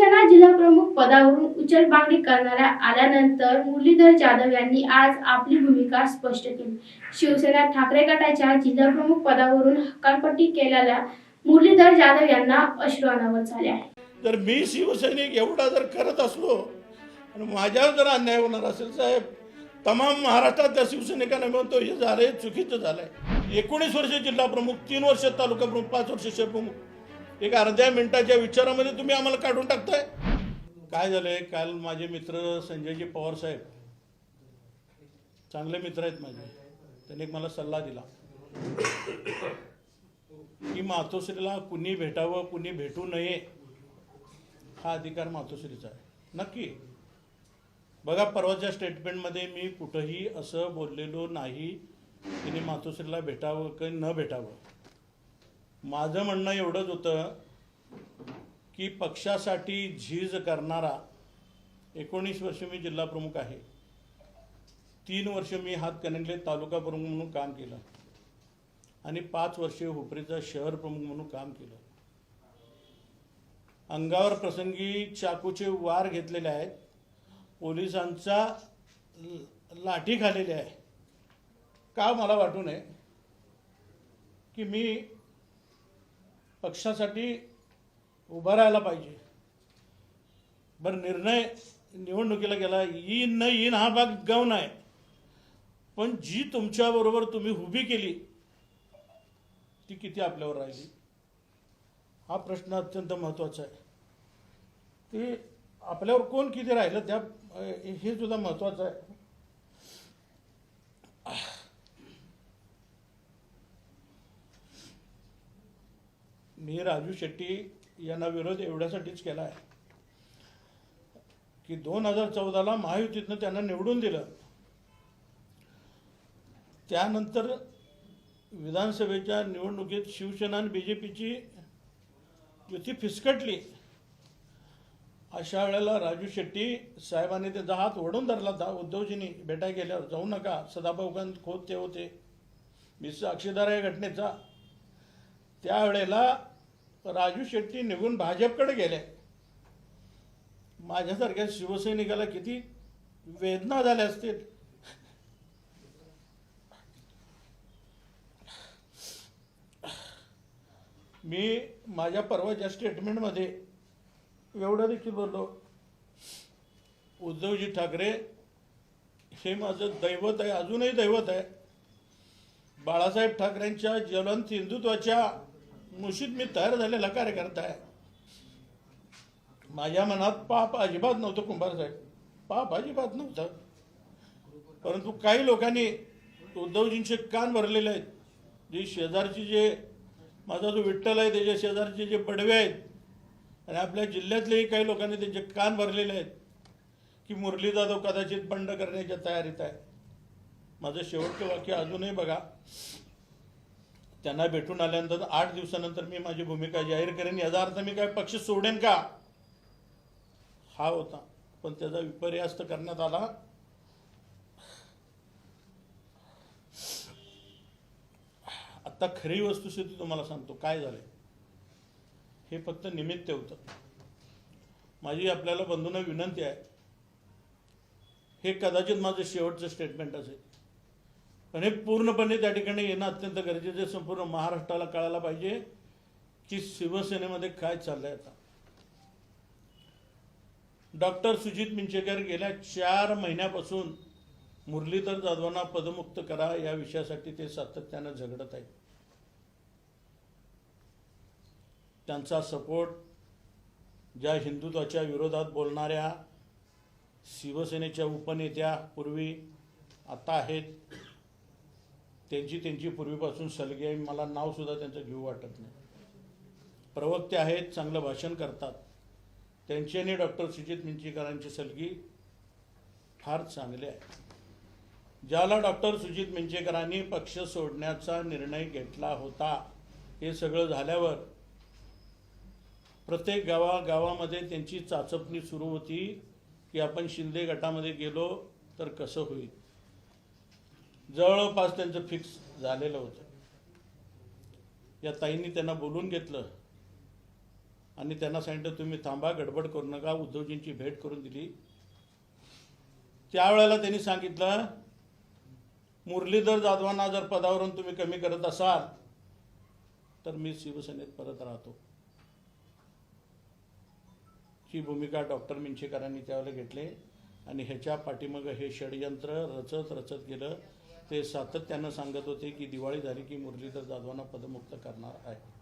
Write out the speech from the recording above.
शिवसेना जिल्हाप्रमुख पदावरून उचलबांगडी करणाऱ्या आल्यानंतर मुरलीधर जाधव यांनी आज आपली भूमिका स्पष्ट केली. शिवसेना ठाकरे गटाच्या जिल्हाप्रमुख पदावरून हकालपट्टी केलेल्या मुरलीधर जाधव यांना अश्रू अनावर झाले आहे. जर मी शिवसैनिक एवढा जर करत असलो आणि माझ्यावर जर अन्याय होणार असेल साहेब तमाम महाराष्ट्रातल्या शिवसैनिकांना म्हणतो हे झालंय चुकीचं झालंय. एकोणीस वर्ष जिल्हा प्रमुख तीन वर्ष तालुका प्रमुख पाच वर्ष शहर प्रमुख एक अर्ध्या मिनिटाच्या विचारामध्ये तुम्ही आम्हाला काढून टाकताय. काय झालंय? काल माझे मित्र संजयजी पवार साहेब चांगले मित्र आहेत माझे. त्यांनी एक मला सल्ला दिला. की मातोश्रीला कुणी भेटावं कुणी भेटू नये हा अधिकार मातोश्रीचा आहे. नक्की. बघा परवाच्या स्टेटमेंटमध्ये मी कुठंही असं बोललेलो नाही. तिने मातोश्रीला भेटावं की न भेटावं. माझं म्हणणं एवढंच होतं की पक्षासाठी झीज करणारा एकोणीस वर्ष मी जिल्हा प्रमुख आहे. तीन वर्ष मी हातकणंगले तालुका प्रमुख म्हणून काम केलं. आणि पाच वर्षे हुपरीचा शहर प्रमुख म्हणून काम केलं. अंगावर प्रसंगी चाकूचे वार घेतलेले आहेत. पोलिसांचा लाठी खालेली आहे. का मला वाटू नये की मी पक्षासाठी उभा राहायला पाहिजे. बरं निर्णय निवडणुकीला गेला येईन न येईन हा भाग गौण आहे पण जी तुमच्याबरोबर तुम्ही उभी केली ती किती आपल्यावर राहिली? हा प्रश्न अत्यंत महत्त्वाचा आहे. ते आपल्यावर कोण किती राहिलं त्या हे सुद्धा महत्त्वाचं आहे. मी राजू शेट्टी यांना विरोध एवढ्यासाठीच केला आहे. की दोन हजार चौदाला महायुतीतनं त्यांना निवडून दिलं. त्यानंतर विधानसभेच्या निवडणुकीत शिवसेना आणि बी जे पीची युती फिसकटली. अशा वेळेला राजू शेट्टी साहेबांनी त्यांचा हात ओढून धरला. दा उद्धवजींनी भेटाय गेल्यावर जाऊ नका सदाभाऊकांत खोत ते होते. मी साक्षीदार आहे घटनेचा. त्यावेळेला राजू शेट्टी निघून भाजपकडे गेले. माझ्यासारख्या शिवसैनिकाला किती वेदना झाल्या असतील. मी माझ्या परवाच्या स्टेटमेंटमध्ये एवढं देखील बोललो उद्धवजी ठाकरे हे माझं दैवत आहे अजूनही दैवत आहे. बाळासाहेब ठाकरेंच्या ज्वलंत हिंदुत्वाच्या मुशीत मी तयार झालेला कार्यकर्ता आहे. माझ्या मनात पाप अजिबात नव्हतं कुंभार साहेब. पाप अजिबात नव्हतं. परंतु काही लोकांनी उद्धवजींचे कान भरलेले आहेत. जे शेजारची जे माझा जो विठ्ठल आहे त्याच्या शेजारचे जे बडवे आहेत आणि आपल्या जिल्ह्यातलेही काही लोकांनी त्यांचे कान भरलेले आहेत की मुरली जाधव कदाचित बंड करण्याच्या तयारीत आहे. माझं शेवटचं वाक्य अजूनही बघा. त्यांना भेटून आल्यानंतर आठ दिवसानंतर मी माझी भूमिका जाहीर करेन. याचा अर्थ मी काय पक्ष सोडेन का? हा होता. पण त्याचा विपर्यास्त करण्यात आला. आता खरी वस्तुस्थिती तुम्हाला सांगतो. काय झालंय? हे फक्त निमित्त होतं. माझी आपल्याला बंधूंना विनंती आहे. हे कदाचित माझं शेवटचं स्टेटमेंट असेल. आणि पूर्णपणे त्या ठिकाणी येणं अत्यंत गरजेचं संपूर्ण महाराष्ट्राला कळायला पाहिजे की शिवसेनेमध्ये काय चाललंय आता. डॉक्टर सुजित मिंचेकर गेल्या चार महिन्यापासून मुरलीधर जाधवांना पदमुक्त करा या विषयासाठी ते सातत्यानं झगडत आहेत. त्यांचा सपोर्ट ज्या हिंदुत्वाच्या विरोधात बोलणाऱ्या शिवसेनेच्या उपनेत्या पूर्वी आता आहेत. त्यांची त्यांची पूर्वीपासून सलगी आहे मला नावसुद्धा त्यांचं घेऊ वाटत नाही. प्रवक्ते आहेत चांगलं भाषण करतात. त्यांची आणि डॉक्टर सुजित मिंचीकरांची सलगी फार चांगली आहे. ज्याला डॉक्टर सुजित मिंचेकरांनी पक्ष सोडण्याचा निर्णय घेतला होता हे सगळं झाल्यावर प्रत्येक गावागावामध्ये त्यांची चाचपणी सुरू होती की आपण शिंदे गटामध्ये गेलो तर कसं होईल? जवळपास त्यांचं फिक्स झालेलं होतं. या ताईंनी त्यांना बोलून घेतलं. आणि त्यांना सांगितलं तुम्ही थांबा गडबड करू नका उद्धवजींची भेट करून दिली. त्यावेळेला त्यांनी सांगितलं मुरलीधर जाधवांना जर पदावरून तुम्ही कमी करत असाल तर मी शिवसेनेत परत राहतो. ही भूमिका डॉक्टर मिंचेकरांनी त्यावेळेला घेतली. आणि ह्याच्या पाठीमागं हे षडयंत्र रचत रचत गेलं. ते सातत्यानं सांगत होते की दिवाळी झाली की मुरलीधर जाधवांना पदमुक्त करणार आहे.